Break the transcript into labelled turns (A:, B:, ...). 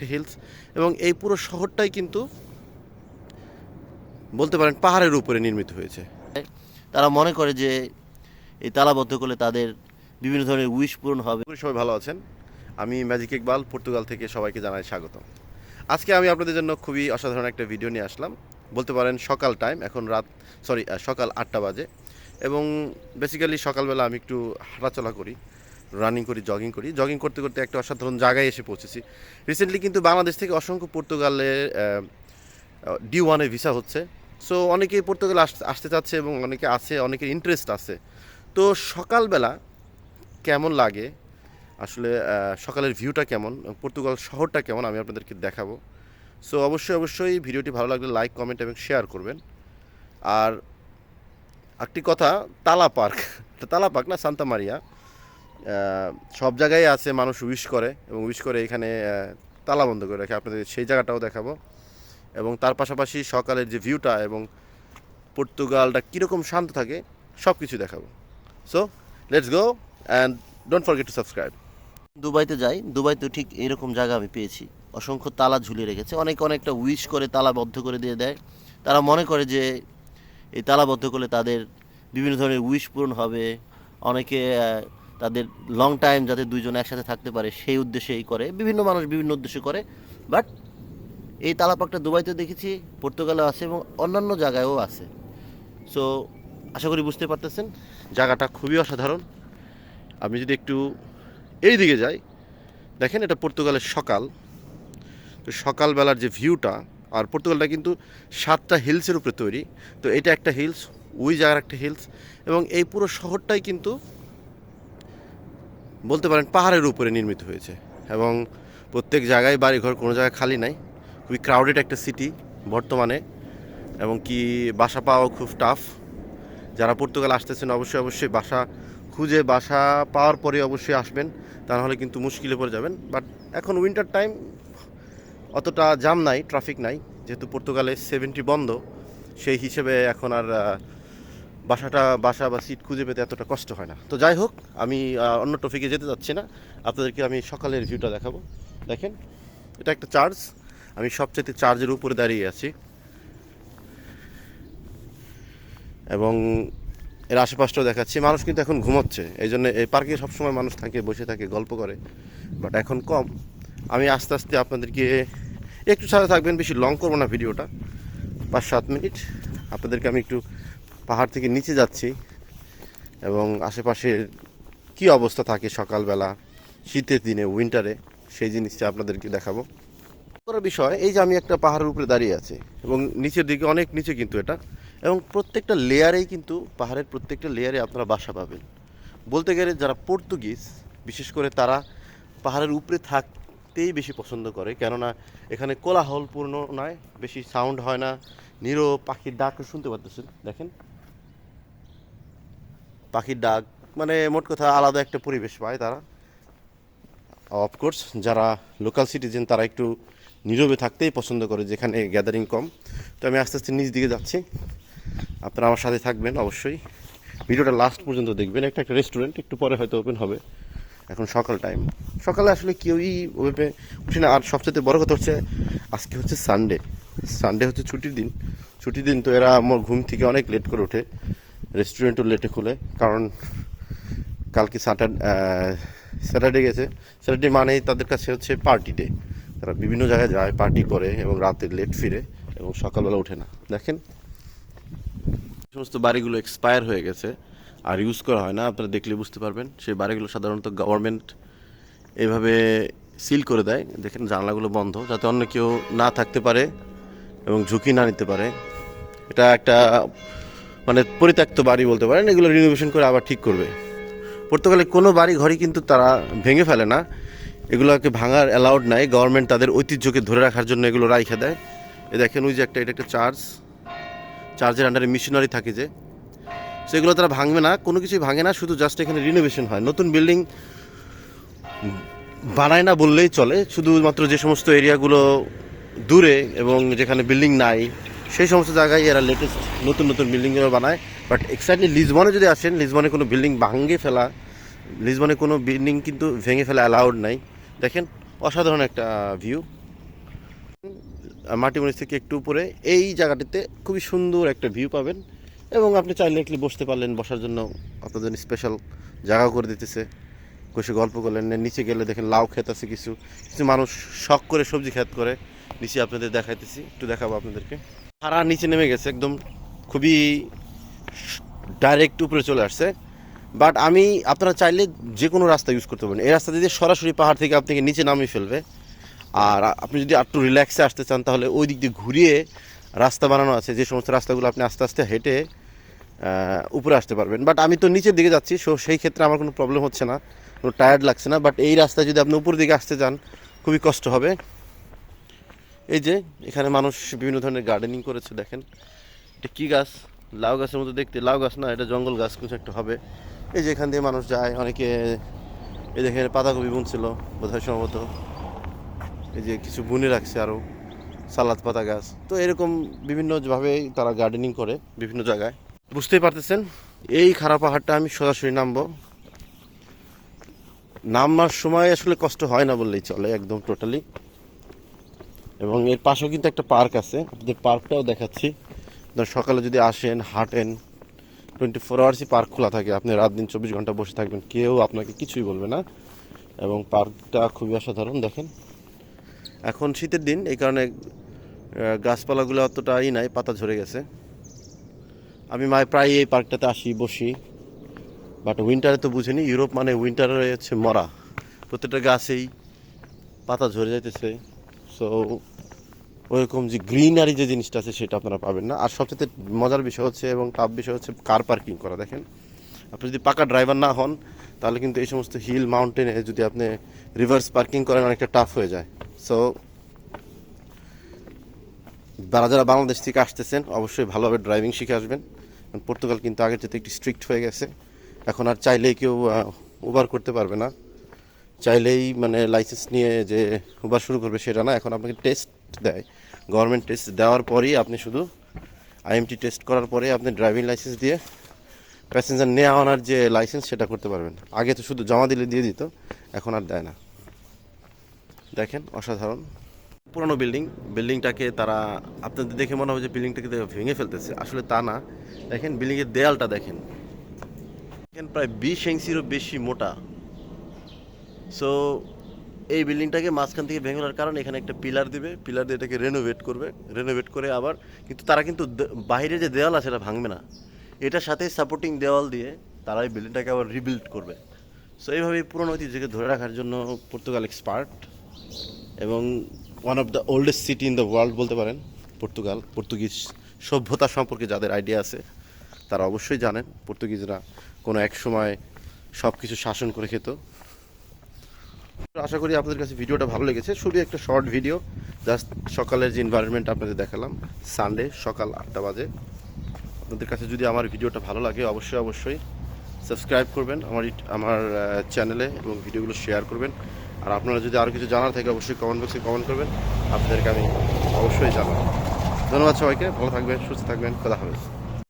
A: একটা হিলস এবং এই পুরো শহরটাই কিন্তু বলতে পারেন পাহাড়ের উপরে নির্মিত হয়েছে।
B: তারা মনে করে যে এই তালাবদ্ধ করলে তাদের বিভিন্ন ধরনের উইশ পূরণ হবে।
A: সবাই ভালো আছেন। আমি ম্যাজিক ইকবাল পর্তুগাল থেকে সবাইকে জানাই স্বাগতম। আজকে আমি আপনাদের জন্য খুবই অসাধারণ একটা ভিডিও নিয়ে আসলাম। বলতে পারেন সকাল টাইম এখন রাত সরি সকাল আটটা বাজে। এবং বেসিক্যালি সকালবেলা আমি একটু হাঁটাচলা করি। রানিং করি জগিং করি। জগিং করতে করতে একটা অসাধারণ জায়গায় এসে পৌঁছেছি। রিসেন্টলি কিন্তু বাংলাদেশ থেকে অসংখ্য পর্তুগালে ডি ওয়ানে ভিসা হচ্ছে। সো অনেকেই পর্তুগাল আস- আসতে চাচ্ছে এবং অনেকে আছে, অনেকের ইন্টারেস্ট আছে। তো সকালবেলা কেমন লাগে? আসলে সকালের ভিউটা কেমন? পর্তুগাল শহরটা কেমন? আমি আপনাদেরকে দেখাবো। সো অবশ্যই অবশ্যই ভিডিওটি ভালো লাগলে লাইক কমেন্ট এবং শেয়ার করবেন। আর একটি কথা, তালা পার্ক। তালা পার্ক না, সান্তা মারিয়া। সব জায়গায় আছে, মানুষ উইশ করে এবং উইশ করে এখানে তালা বন্ধ করে রাখে। আপনাদের সেই জায়গাটাও দেখাবো। এবং তার পাশাপাশি সকালের যে ভিউটা এবং পর্তুগালটা কীরকম শান্ত থাকে সব কিছু দেখাবো। So let's go and don't forget to subscribe
B: দুবাইতে যাই। দুবাইতে ঠিক এরকম জায়গা আমি পেয়েছি। অসংখ্য তালা ঝুলিয়ে রেখেছে। অনেকে অনেকটা উইশ করে তালা বদ্ধ করে দিয়ে দেয়। তারা মনে করে যে এই তালাবদ্ধ করলে তাদের বিভিন্ন ধরনের উইশ পূরণ হবে। অনেকে তাদের লং টাইম যাতে দুইজন একসাথে থাকতে পারে, সেই উদ্দেশ্যেই করে। বিভিন্ন মানুষ বিভিন্ন উদ্দেশ্যে করে বাট এই তালাপাকটা দুবাইতে দেখেছি পর্তুগালেও আছে এবং অন্যান্য জায়গায়ও আছে। সো আশা করি বুঝতে পারতেছেন।
A: জায়গাটা খুবই অসাধারণ। আমি যদি একটু এই দিকে যাই, দেখেন এটা পর্তুগালের সকাল। তো সকালবেলার যে ভিউটা আর পর্তুগালটা কিন্তু সাতটা হিলসের উপরে তৈরি। তো এটা একটা হিলস ওই জায়গার একটা হিলস, এবং এই পুরো শহরটাই কিন্তু বলতে পারেন পাহাড়ের উপরে নির্মিত হয়েছে। এবং প্রত্যেক জায়গায় বাড়িঘর কোনো জায়গায় খালি নাই। খুবই ক্রাউডেড একটা সিটি বর্তমানে। এবং কি বাসা পাওয়াও খুব টাফ যারা পর্তুগাল আসতেছেন অবশ্যই অবশ্যই বাসা খুঁজে বাসা পাওয়ার পরে অবশ্যই আসবেন। তা নাহলে কিন্তু মুশকিলে পড়ে যাবেন। বাট এখন উইন্টার টাইম অতটা জাম নাই ট্রাফিক নাই। যেহেতু পর্তুগালে সেভেন্টি বন্ধ, সেই হিসেবে এখন আর বাসাটা, বাসা বা সিট খুঁজে পেতে এতটা কষ্ট হয় না। তো যাই হোক, আমি অন্য টপিকে যেতে যাচ্ছি না। আপনাদেরকে আমি সকালের ভিউটা দেখাবো। দেখেন, এটা একটা চার্জ আমি সবচেয়ে চার্জের উপরে দাঁড়িয়ে আছি। এবং এর আশেপাশটাও দেখাচ্ছি। মানুষ কিন্তু এখন ঘুমোচ্ছে। এই জন্য এই পার্কে সবসময় মানুষ থাকে, বসে থাকে, গল্প করে। বাট এখন কম। আমি আস্তে আস্তে আপনাদেরকে একটু সাথে থাকবেন, বেশি লং করব না ভিডিওটা। পাঁচ সাত মিনিট। আপনাদেরকে আমি একটু পাহাড় থেকে নিচে যাচ্ছি এবং আশেপাশে কি অবস্থা থাকে সকালবেলা, শীতের দিনে উইন্টারে সেই জিনিসটা আপনাদেরকে দেখাবো। করার বিষয়, এই যে আমি একটা পাহাড়ের উপরে দাঁড়িয়ে আছি এবং নিচের দিকে অনেক নিচে কিন্তু এটা, এবং প্রত্যেকটা লেয়ারেই কিন্তু পাহাড়ের প্রত্যেকটা লেয়ারে আপনারা বাসা পাবেন। বলতে গেলে যারা পর্তুগিজ, বিশেষ করে তারা পাহাড়ের উপরে থাকতেই বেশি পছন্দ করে, কেননা এখানে কোলাহলপূর্ণ নয়, বেশি সাউন্ড হয় না নিরো পাখির ডাক শুনতে পারতেছেন। দেখেন পাখির ডাক মানে মোট কথা আলাদা একটা পরিবেশ পায় তারা। অফকোর্স যারা লোকাল সিটিজেন তারা একটু নীরবে থাকতেই পছন্দ করে যেখানে গ্যাদারিং কম। তো আমি আস্তে আস্তে নিজ দিকে যাচ্ছি। আপনারা আমার সাথে থাকবেন অবশ্যই। ভিডিওটা লাস্ট পর্যন্ত দেখবেন। একটা একটা রেস্টুরেন্ট একটু পরে হয়তো ওপেন হবে। এখন সকাল টাইম সকালে আসলে কেউই ওভাবে উঠে না। আর সবচেয়ে বড় কথা হচ্ছে, আজকে হচ্ছে সানডে সানডে হচ্ছে ছুটির দিন। ছুটির দিন তো এরা আমার ঘুম থেকে অনেক লেট করে ওঠে। রেস্টুরেন্টও লেটে খুলে। কারণ কালকে স্যাটার স্যাটারডে গেছে। স্যাটারডে মানেই তাদের কাছে হচ্ছে পার্টি ডে তারা বিভিন্ন জায়গায় যায় পার্টি করে এবং রাতে লেট ফিরে এবং সকালবেলা ওঠে না। দেখেন। সমস্ত বাড়িগুলো এক্সপায়ার হয়ে গেছে। আর ইউজ করা হয় না, আপনারা দেখলে বুঝতে পারবেন। সেই বাড়িগুলো সাধারণত গভর্নমেন্ট এভাবে সিল করে দেয়। দেখেন, জানলাগুলো বন্ধ, যাতে অন্য কেউ না থাকতে পারে এবং ঝুঁকি না নিতে পারে। এটা একটা মানে পরিত্যক্ত বাড়ি বলতে পারেন, এগুলো রিনোভেশন করে আবার ঠিক করবে। পর্তুগালে কোনো বাড়ি ঘরই কিন্তু তারা ভেঙে ফেলে না। এগুলোকে ভাঙার অ্যালাউড নাই গভর্নমেন্ট তাদের ঐতিহ্যকে ধরে রাখার জন্য এগুলো রাইখে দেয়। এ দেখেন ওই যে একটা, এটা একটা চার্জ চার্জের আন্ডারে মিশনারি থাকে যে। সেগুলো তারা ভাঙবে না, কোনো কিছুই ভাঙে না, শুধু জাস্ট এখানে রিনোভেশন হয়। নতুন বিল্ডিং বানায় না বললেই চলে। শুধুমাত্র যে সমস্ত এরিয়াগুলো দূরে এবং যেখানে বিল্ডিং নাই সেই সমস্ত জায়গায় এরা লেটেস্ট নতুন নতুন বিল্ডিংগুলো বানায়। বাট এক্স্যাক্টলি লিসবনে যদি আসেন লিসবনে কোনো বিল্ডিং ভাঙে ফেলা লিসবনে কোনো বিল্ডিং কিন্তু ভেঙে ফেলা অ্যালাউড নাই। দেখেন, অসাধারণ একটা ভিউ মাটিমরিচ থেকে একটু উপরে, এই জায়গাটিতে খুবই সুন্দর একটা ভিউ পাবেন। এবং আপনি চাইলে একটু বসতে পারলেন, বসার জন্য জন্য স্পেশাল জায়গা করে দিতেছে। বসে গল্প করলেন নিচে গেলে দেখেন লাউ ক্ষেত আছে কিছু। কিছু মানুষ শখ করে সবজি ক্ষেত করে। নিচে আপনাদের দেখাইতেছি, একটু দেখাবো আপনাদেরকে। সারা নিচে নেমে গেছে, একদম খুবই ডাইরেক্ট উপরে চলে আসছে। বাট আমি, আপনারা চাইলে যে কোনো রাস্তা ইউজ করতে পারেন। এই রাস্তা দিয়ে সরাসরি পাহাড় থেকে আপনাকে নিচে নামিয়ে ফেলবে। আর আপনি যদি একটু রিল্যাক্সে আসতে চান, তাহলে ওই দিক দিয়ে ঘুরিয়ে রাস্তা বানানো আছে। যে সমস্ত রাস্তাগুলো আপনি আস্তে আস্তে হেঁটে উপরে আসতে পারবেন। বাট আমি তো নিচের দিকে যাচ্ছি সো সেই ক্ষেত্রে আমার কোনো প্রবলেম হচ্ছে না। কোনো টায়ার্ড লাগছে না। বাট এই রাস্তায় যদি আপনি উপর দিকে আসতে চান, খুবই কষ্ট হবে। এই যে, এখানে মানুষ বিভিন্ন ধরনের গার্ডেনিং করেছে, দেখেন। এটা কী গাছ? লাউ গাছের মতো দেখতে। লাউ গাছ না, এটা জঙ্গল গাছ, কিছু একটা হবে। এই যে এখান দিয়ে মানুষ যায়, অনেকে, এই দেখেন, পাতাকপি বুনছিল, বোধহয় সম্ভবত। এই যে কিছু বুনে রাখছে আরও সালাদ পাতা গাছ। তো এরকম বিভিন্নভাবে তারা গার্ডেনিং করে বিভিন্ন জায়গায়। বুঝতেই পারতেছেন? এই খারাপ পাহাড়টা আমি সরাসরি নামবো। নামার সময় আসলে কষ্ট হয় না বললেই চলে, একদম টোটালি এবং এর পাশেও কিন্তু একটা পার্ক আছে। আপনাদের পার্কটাও দেখাচ্ছি। সকালে যদি আসেন, হাঁটেন টোয়েন্টি ফোর আওয়ার্সই পার্ক খোলা থাকে। আপনি রাত দিন চব্বিশ ঘণ্টা বসে থাকবেন। কেউ আপনাকে কিছুই বলবে না। এবং পার্কটা খুবই অসাধারণ, দেখেন। এখন শীতের দিন, এই কারণে গাছপালাগুলো অতটাই নাই, পাতা ঝরে গেছে। আমি মায় প্রায় এই পার্কটাতে আসি, বসি। বাট উইন্টারে তো বুঝিনি, ইউরোপ মানে উইন্টারে হচ্ছে মরা। প্রত্যেকটা গাছেই পাতা ঝরে যাইতেছে। সো ওইরকম যে গ্রিনারি যে জিনিসটা আছে সেটা আপনারা পাবেন না। আর সবচেয়ে মজার বিষয় হচ্ছে এবং টাফ বিষয় হচ্ছে কার পার্কিং করা, দেখেন। আপনি যদি পাকা ড্রাইভার না হন, তাহলে কিন্তু এই সমস্ত হিল মাউন্টেনে যদি আপনি রিভার্স পার্কিং করেন, অনেকটা টাফ হয়ে যায়। সো যারা যারা বাংলাদেশ থেকে আসতেছেন, অবশ্যই ভালোভাবে ড্রাইভিং শিখে আসবেন। পর্তুগাল কিন্তু আগের যেতে একটু স্ট্রিক্ট হয়ে গেছে। এখন আর চাইলেই কেউ উবার করতে পারবে না। চাইলেই মানে লাইসেন্স নিয়ে যে উবার শুরু করবে সেটা না, এখন আপনাকে টেস্ট দেয়। গভর্নমেন্ট টেস্ট দেওয়ার পরেই আপনি শুধু আইএমটি টেস্ট করার পরে আপনি ড্রাইভিং লাইসেন্স দিয়ে প্যাসেঞ্জার নিয়ে আনার যে লাইসেন্স সেটা করতে পারবেন। আগে তো শুধু জমা দিলে দিয়ে দিত, এখন আর দেয় না। দেখেন, অসাধারণ। পুরনো বিল্ডিং বিল্ডিংটাকে তারা আপনাদের দেখে মনে হবে যে বিল্ডিংটাকে ভেঙে ফেলতেছে। আসলে তা না। দেখেন বিল্ডিংয়ের দেয়ালটা দেখেন। দেখেন, প্রায় বিশ ইঞ্চিরও বেশি মোটা। সো এই বিল্ডিংটাকে মাঝখান থেকে ভেঙে কারণে এখানে একটা পিলার দিবে পিলার দিয়ে এটাকে রেনোভেট করবে রেনোভেট করে আবার, কিন্তু তারা কিন্তু বাইরে যে দেওয়াল আছে সেটা ভাঙবে না। এটার সাথে সাপোর্টিং দেওয়াল দিয়ে তারা এই বিল্ডিংটাকে আবার রিবিল্ড করবে। সো এইভাবে পুরনো ঐতিহ্যকে ধরে রাখার জন্য পর্তুগাল এক্সপার্ট এবং one of the oldest city in the world বলতে পারেন পর্তুগাল পর্তুগিজ সভ্যতা সম্পর্কে যাদের আইডিয়া আছে, তারা অবশ্যই জানেন। পর্তুগিজরা কোনো এক সময় সব কিছু শাসন করে খেত। আশা করি আপনাদের কাছে ভিডিওটা ভালো লেগেছে। শুধু একটা শর্ট ভিডিও জাস্ট সকালের যে এনভায়রনমেন্ট আপনাদের দেখালাম সানডে সকাল আটটা বাজে। আপনাদের কাছে যদি আমার ভিডিওটা ভালো লাগে, অবশ্যই অবশ্যই সাবস্ক্রাইব করবেন আমার আমার চ্যানেলে এবং ভিডিওগুলো শেয়ার করবেন। আর আপনারা যদি আরও কিছু জানার থাকে, অবশ্যই কমেন্ট বক্সে কমেন্ট করবেন। আপনাদেরকে আমি অবশ্যই জানাব। ধন্যবাদ সবাইকে, ভালো থাকবেন, সুস্থ থাকবেন, খোদা হাফেজ।